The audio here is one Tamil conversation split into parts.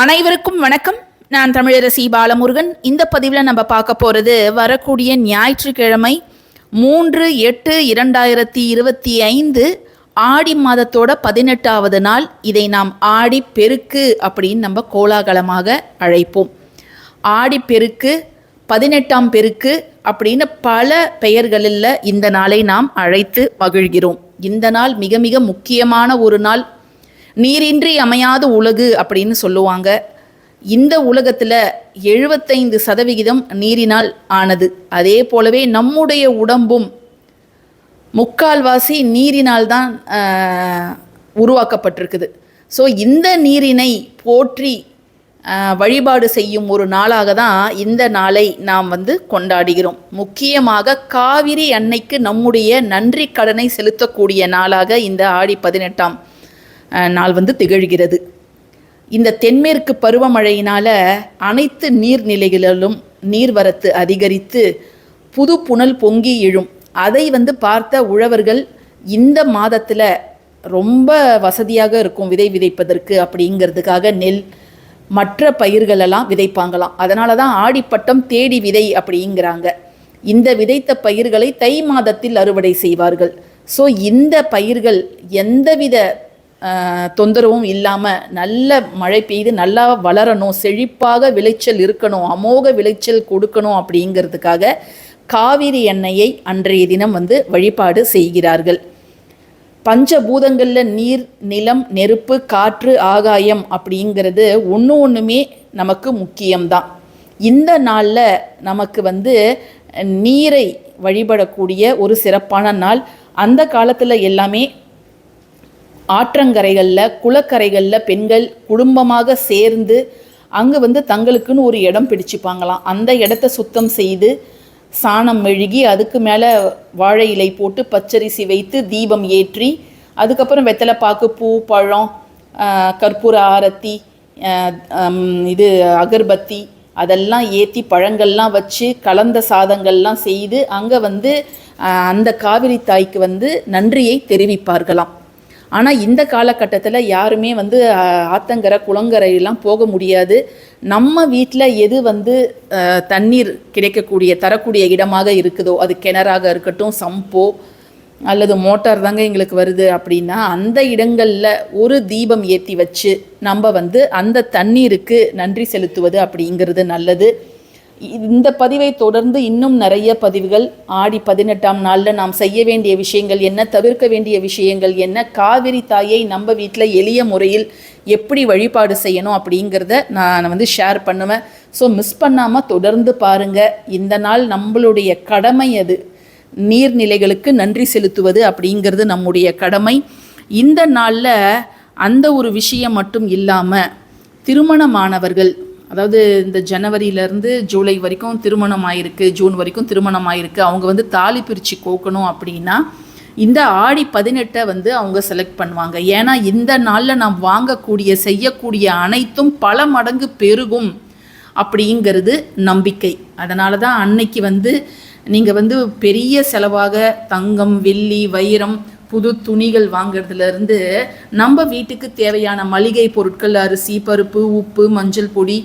அனைவருக்கும் வணக்கம். நான் தமிழரசி பாலமுருகன். இந்த பதிவில் நம்ம பார்க்க போகிறது வரக்கூடிய ஞாயிற்றுக்கிழமை மூன்று எட்டு இரண்டாயிரத்தி இருபத்தி ஐந்து ஆடி மாதத்தோட பதினெட்டாவது நாள். இதை நாம் ஆடி பெருக்கு அப்படின்னு நம்ம கோலாகலமாக அழைப்போம். ஆடி பெருக்கு பதினெட்டாம் பெருக்கு அப்படின்னு பல பெயர்களில் இந்த நாளை நாம் அழைத்து மகிழ்கிறோம். இந்த நாள் மிக மிக முக்கியமான ஒரு நாள். நீரின்றி அமையாத உலகு அப்படின்னு சொல்லுவாங்க. இந்த உலகத்தில் எழுபத்தைந்து சதவிகிதம் நீரினால் ஆனது. அதே போலவே நம்முடைய உடம்பும் முக்கால்வாசி நீரினால் தான் உருவாக்கப்பட்டிருக்குது. ஸோ இந்த நீரினை போற்றி வழிபாடு செய்யும் ஒரு நாளாக தான் இந்த நாளை நாம் வந்து கொண்டாடுகிறோம். முக்கியமாக காவிரி அன்னைக்கு நம்முடைய நன்றி கடனை செலுத்தக்கூடிய நாளாக இந்த ஆடி பதினெட்டாம் நாள் வந்து திகழ்கிறது. இந்த தென்மேற்கு பருவமழையினால் அனைத்து நீர்நிலைகளிலும் நீர்வரத்து அதிகரித்து புது புனல் பொங்கி எழும். அதை வந்து பார்த்த உழவர்கள் இந்த மாதத்தில் ரொம்ப வசதியாக இருக்கும் விதை விதைப்பதற்கு அப்படிங்கிறதுக்காக நெல் மற்ற பயிர்களெல்லாம் விதைப்பாங்களாம். அதனால தான் ஆடிப்பட்டம் தேடி விதை அப்படிங்கிறாங்க. இந்த விதைத்த பயிர்களை தை மாதத்தில் அறுவடை செய்வார்கள். ஸோ இந்த பயிர்கள் எந்தவித தொந்தரவும் இல்லாமல் நல்ல மழை பெய்து நல்லா வளரணும் செழிப்பாக விளைச்சல் இருக்கணும் அமோக விளைச்சல் கொடுக்கணும் அப்படிங்கிறதுக்காக காவிரி எண்ணெயை அன்றைய தினம் வந்து வழிபாடு செய்கிறார்கள். பஞ்சபூதங்களில் நீர் நிலம் நெருப்பு காற்று ஆகாயம் அப்படிங்கிறது ஒன்று ஒன்றுமே நமக்கு முக்கியம்தான். இந்த நாளில் நமக்கு வந்து நீரை வழிபடக்கூடிய ஒரு சிறப்பான நாள். அந்த காலத்தில் எல்லாமே ஆற்றங்கரைகளில் குளக்கரைகளில் பெண்கள் குடும்பமாக சேர்ந்து அங்கே வந்து தங்களுக்குன்னு ஒரு இடம் பிடிச்சிப்பாங்களாம். அந்த இடத்த சுத்தம் செய்து சாணம் மெழுகி அதுக்கு மேலே வாழை இலை போட்டு பச்சரிசி வைத்து தீபம் ஏற்றி அதுக்கப்புறம் வெத்தலைப்பாக்கு பூ பழம் கற்பூர ஆரத்தி இது அகர்பத்தி அதெல்லாம் ஏற்றி பழங்கள்லாம் வச்சு கலந்த சாதங்கள்லாம் செய்து அங்கே வந்து அந்த காவிரி தாய்க்கு வந்து நன்றியை தெரிவிப்பார்களாம். ஆனால் இந்த காலகட்டத்தில் யாருமே வந்து ஆத்தங்கரை குளங்கரையெல்லாம் போக முடியாது. நம்ம வீட்டில் எது வந்து தண்ணீர் கிடைக்கக்கூடிய தரக்கூடிய இடமாக இருக்குதோ அது கிணறாக இருக்கட்டும் சம்போ அல்லது மோட்டார் தாங்க எங்களுக்கு வருது அப்படின்னா அந்த இடங்களில் ஒரு தீபம் ஏற்றி வச்சு நம்ம வந்து அந்த தண்ணீருக்கு நன்றி செலுத்துவது அப்படிங்கிறது நல்லது. இந்த பதிவை தொடர்ந்து இன்னும் நிறைய பதிவுகள் ஆடி பதினெட்டாம் நாளில் நாம் செய்ய வேண்டிய விஷயங்கள் என்ன தவிர்க்க வேண்டிய விஷயங்கள் என்ன காவிரி தாயை நம்ம வீட்டில் எளிய முறையில் எப்படி வழிபாடு செய்யணும் அப்படிங்கிறத நான் வந்து ஷேர் பண்ணுவேன். ஸோ மிஸ் பண்ணாமல் தொடர்ந்து பாருங்கள் இந்த நாள் நம்மளுடைய கடமை அது. நீர்நிலைகளுக்கு நன்றி செலுத்துவது அப்படிங்கிறது நம்முடைய கடமை. இந்த நாளில் அந்த ஒரு விஷயம் மட்டும் இல்லாமல் திருமணமானவர்கள் அதாவது இந்த ஜனவரியிலேருந்து ஜூலை வரைக்கும் திருமணம் ஆயிருக்கு ஜூன் வரைக்கும் திருமணம் ஆயிருக்கு அவங்க வந்து தாலி பிரித்து கோக்கணும் அப்படின்னா இந்த ஆடி பதினெட்டை வந்து அவங்க செலக்ட் பண்ணுவாங்க. ஏன்னா இந்த நாளில் நாம் வாங்கக்கூடிய செய்யக்கூடிய அனைத்தும் பல மடங்கு பெருகும் அப்படிங்கிறது நம்பிக்கை. அதனால தான் அன்னைக்கு வந்து நீங்கள் வந்து பெரிய செலவாக தங்கம் வெள்ளி வைரம் புது துணிகள் வாங்கிறதுலேருந்து நம்ம வீட்டுக்கு தேவையான மளிகை பொருட்கள் அரிசி பருப்பு உப்பு மஞ்சள் பொடி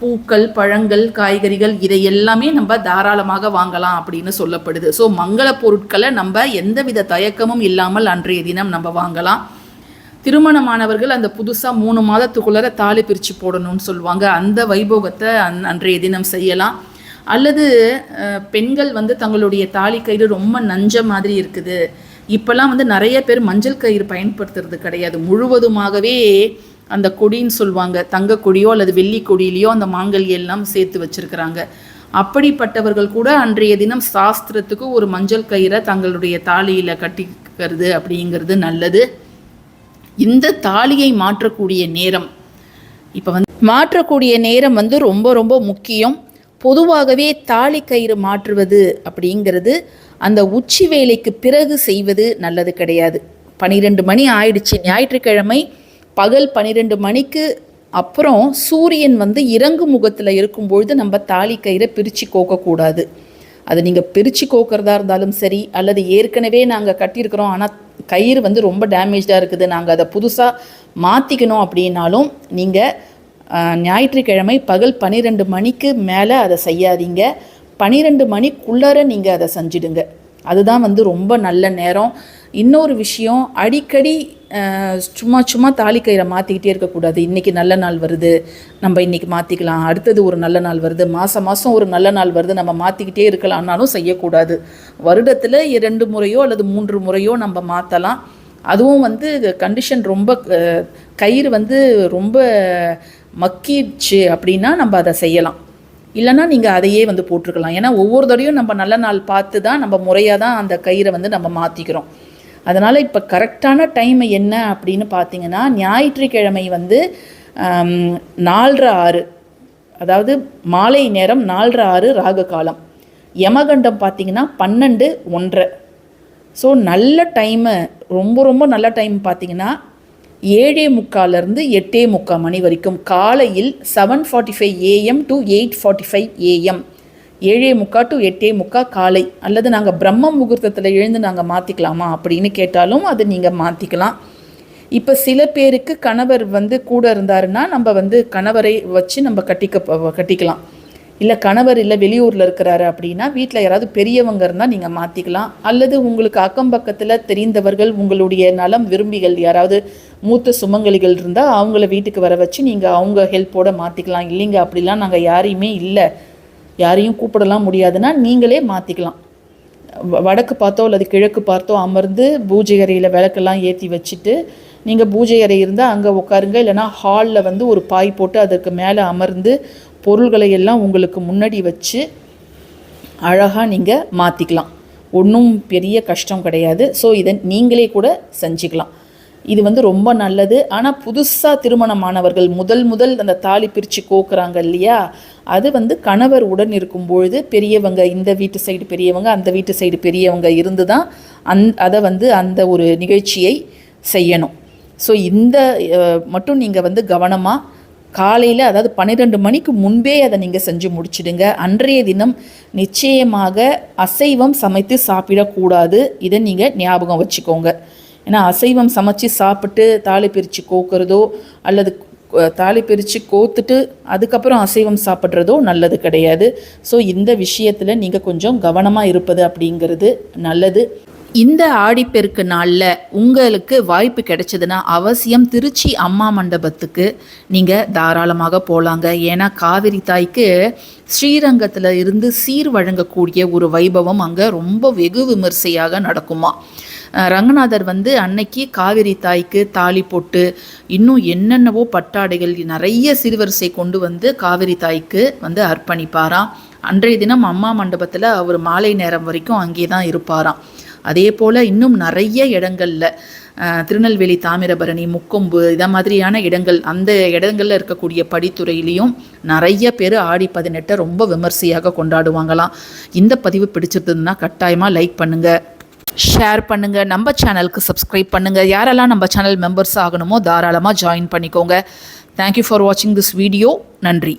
பூக்கள் பழங்கள் காய்கறிகள் இதை எல்லாமே நம்ம தாராளமாக வாங்கலாம் அப்படின்னு சொல்லப்படுது. ஸோ மங்கள பொருட்களை நம்ம எந்தவித தயக்கமும் இல்லாமல் அன்றைய தினம் நம்ம வாங்கலாம். திருமணமானவர்கள் அந்த புதுசாக மூணு மாதத்துக்குள்ளார தாலி பிரித்து போடணும்னு சொல்லுவாங்க. அந்த வைபோகத்தை அந் அன்றைய தினம் செய்யலாம். அல்லது பெண்கள் வந்து தங்களுடைய தாலி கயிறு ரொம்ப நஞ்ச மாதிரி இருக்குது. இப்போல்லாம் வந்து நிறைய பேர் மஞ்சள் கயிறு பயன்படுத்துறது கிடையாது. முழுவதுமாகவே அந்த கொடின்னு சொல்லுவாங்க. தங்க கொடியோ அல்லது வெள்ளி கொடியிலையோ அந்த மாங்கல்ய எல்லாம் சேர்த்து வச்சிருக்கிறாங்க. அப்படிப்பட்டவர்கள் கூட அன்றைய தினம் சாஸ்திரத்துக்கு ஒரு மஞ்சள் கயிறை தங்களுடைய தாலியில் கட்டிக்கிறது அப்படிங்கிறது நல்லது. இந்த தாலியை மாற்றக்கூடிய நேரம். இப்போ வந்து மாற்றக்கூடிய நேரம் வந்து ரொம்ப ரொம்ப முக்கியம். பொதுவாகவே தாலி கயிறு மாற்றுவது அப்படிங்கிறது அந்த உச்சி வேலைக்கு பிறகு செய்வது நல்லது கிடையாது. பனிரெண்டு மணி ஆயிடுச்சு. ஞாயிற்றுக்கிழமை பகல் பன்னிரெண்டு மணிக்கு அப்புறம் சூரியன் வந்து இறங்கு முகத்தில் இருக்கும்பொழுது நம்ம தாலி கயிறை பிரித்து கோக்கக்கூடாது அது நீங்கள் பிரித்து கோக்கிறதா இருந்தாலும் சரி அல்லது ஏற்கனவே நாங்கள் கட்டியிருக்கிறோம் ஆனால் கயிறு வந்து ரொம்ப டேமேஜாக இருக்குது நாங்கள் அதை புதுசாக மாற்றிக்கணும் அப்படின்னாலும் நீங்கள் ஞாயிற்றுக்கிழமை பகல் பன்னிரெண்டு மணிக்கு மேலே அதை செய்யாதீங்க. பன்னிரெண்டு மணிக்குள்ளார நீங்கள் அதை செஞ்சிடுங்க. அதுதான் வந்து ரொம்ப நல்ல நேரம். இன்னொரு விஷயம் அடிக்கடி சும்மா சும்மா தாலி கயிறை மாற்றிக்கிட்டே இருக்கக்கூடாது. இன்றைக்கி நல்ல நாள் வருது நம்ம இன்றைக்கி மாற்றிக்கலாம் அடுத்தது ஒரு நல்ல நாள் வருது மாதம் மாதம் ஒரு நல்ல நாள் வருது நம்ம மாற்றிக்கிட்டே இருக்கலாம்னாலும் செய்யக்கூடாது. வருடத்தில் இரண்டு முறையோ அல்லது மூன்று முறையோ நம்ம மாற்றலாம் அதுவும் வந்து கண்டிஷன் ரொம்ப கயிறு வந்து ரொம்ப மக்கிடுச்சு அப்படின்னா நம்ம அதை செய்யலாம். இல்லைன்னா நீங்கள் அதையே வந்து போட்டிருக்கலாம். ஏன்னா ஒவ்வொரு தடையும் நம்ம நல்ல நாள் பார்த்து தான் நம்ம முறையாக தான் அந்த கயிறை வந்து நம்ம மாற்றிக்கிறோம் அதனால் இப்போ கரெக்டான டைம் என்ன அப்படின்னு பார்த்தீங்கன்னா ஞாயிற்றுக்கிழமை வந்து நாலரை ஆறு அதாவது மாலை நேரம் நாலரை ஆறு ராகு காலம். யமகண்டம் பார்த்தீங்கன்னா பன்னெண்டு ஒன்றரை ஸோ நல்ல டைமு ரொம்ப ரொம்ப நல்ல டைம் பார்த்தீங்கன்னா ஏழே முக்கால்லேருந்து எட்டே முக்கால் மணி வரைக்கும். காலையில் seven forty five AM to eight forty five AM ஏழே முக்கா டு எட்டே முக்கா காலை. அல்லது நாங்கள் பிரம்ம முகூர்த்தத்தில் எழுந்து நாங்கள் மாற்றிக்கலாமா அப்படின்னு கேட்டாலும் அது நீங்கள் மாற்றிக்கலாம் இப்போ சில பேருக்கு கணவர் வந்து கூட இருந்தாருன்னா நம்ம வந்து கணவரை வச்சு நம்ம கட்டிக்க கட்டிக்கலாம். இல்லை கணவர் இல்லை வெளியூரில் இருக்கிறாரு அப்படின்னா வீட்டில் யாராவது பெரியவங்க இருந்தால் நீங்கள் மாற்றிக்கலாம் அல்லது உங்களுக்கு அக்கம் பக்கத்தில் தெரிந்தவர்கள் உங்களுடைய நலம் விரும்பிகள் யாராவது மூத்த சுமங்கலிகள் இருந்தால் அவங்கள வீட்டுக்கு வர வச்சு நீங்கள் அவங்க ஹெல்ப்போடு மாற்றிக்கலாம் இல்லைங்க அப்படிலாம் நாங்கள் யாரையுமே இல்லை. யாரையும் கூப்பிடலாம் முடியாதுன்னா நீங்களே மாற்றிக்கலாம் வ- வடக்கு பார்த்தோ அல்லது கிழக்கு பார்த்தோ அமர்ந்து பூஜை அறையில் விளக்கெல்லாம் ஏற்றி வச்சுட்டு நீங்கள் பூஜை அறை இருந்தால் அங்கே உட்காருங்க இல்லைனா ஹாலில் வந்து ஒரு பாய் போட்டு அதற்கு மேலே அமர்ந்து பொருள்களை எல்லாம் உங்களுக்கு முன்னாடி வச்சு அழகாக நீங்கள் மாற்றிக்கலாம் ஒன்றும் பெரிய கஷ்டம் கிடையாது. ஸோ இதை நீங்களே கூட செஞ்சுக்கலாம். இது வந்து ரொம்ப நல்லது. ஆனால் புதுசாக திருமணமானவர்கள் முதல் முதல் அந்த தாலி பிரித்து கோக்குறாங்க இல்லையா? அது வந்து கணவர் உடன் இருக்கும் பொழுது பெரியவங்க இந்த வீட்டு சைடு பெரியவங்க அந்த வீட்டு சைடு பெரியவங்க இருந்து தான் அந் அதை வந்து அந்த ஒரு நிகழ்ச்சியை செய்யணும். ஸோ இந்த மட்டும் நீங்கள் வந்து கவனமாக காலையில் அதாவது பன்னிரெண்டு மணிக்கு முன்பே அதை நீங்கள் செஞ்சு முடிச்சிடுங்க. அன்றைய தினம் நிச்சயமாக அசைவம் சமைத்து சாப்பிடக்கூடாது. இதை நீங்கள் ஞாபகம் வச்சுக்கோங்க. ஏன்னா அசைவம் சமைச்சு சாப்பிட்டு தாலி பிரித்து கோக்கிறதோ அல்லது தாலி பிரித்து கோத்துட்டு அதுக்கப்புறம் அசைவம் சாப்பிட்றதோ நல்லது கிடையாது. ஸோ இந்த விஷயத்தில் நீங்கள் கொஞ்சம் கவனமாக இருப்பது அப்படிங்கிறது நல்லது. இந்த ஆடிப்பெருக்கு நாளில் உங்களுக்கு வாய்ப்பு கிடைச்சதுன்னா அவசியம் திருச்சி அம்மா மண்டபத்துக்கு நீங்கள் தாராளமாக போகலாங்க ஏன்னா காவிரி தாய்க்கு ஸ்ரீரங்கத்தில் இருந்து சீர் வழங்கக்கூடிய ஒரு வைபவம் அங்கே ரொம்ப வெகு விமர்சையாக நடக்குமா. ரங்கநாதர் வந்து அன்னைக்கு காவிரி தாய்க்கு தாலி போட்டு இன்னும் என்னென்னவோ பட்டாடைகள் நிறைய சிறுவரிசை கொண்டு வந்து காவிரி தாய்க்கு வந்து அர்ப்பணிப்பாராம். அன்றைய தினம் அம்மா மண்டபத்தில் அவர் மாலை நேரம் வரைக்கும் அங்கே தான் இருப்பாராம். அதே போல் இன்னும் நிறைய இடங்களில் திருநெல்வேலி தாமிரபரணி முக்கொம்பு இதை மாதிரியான இடங்கள் அந்த இடங்களில் இருக்கக்கூடிய படித்துறையிலையும் நிறைய பேர் ஆடி பதினெட்டை ரொம்ப விமர்சையாக கொண்டாடுவாங்களாம். இந்த பதிவு பிடிச்சிருந்ததுன்னா கட்டாயமாக லைக் பண்ணுங்கள் ஷேர் பண்ணுங்கள் நம்ம சேனலுக்கு சப்ஸ்கிரைப் பண்ணுங்கள் யாரெல்லாம் நம்ம சேனல் மெம்பர்ஸ் ஆகணுமோ தாராளமாக ஜாயின் பண்ணிக்கோங்க. தேங்க்யூ ஃபார் வாட்சிங் திஸ் வீடியோ நன்றி.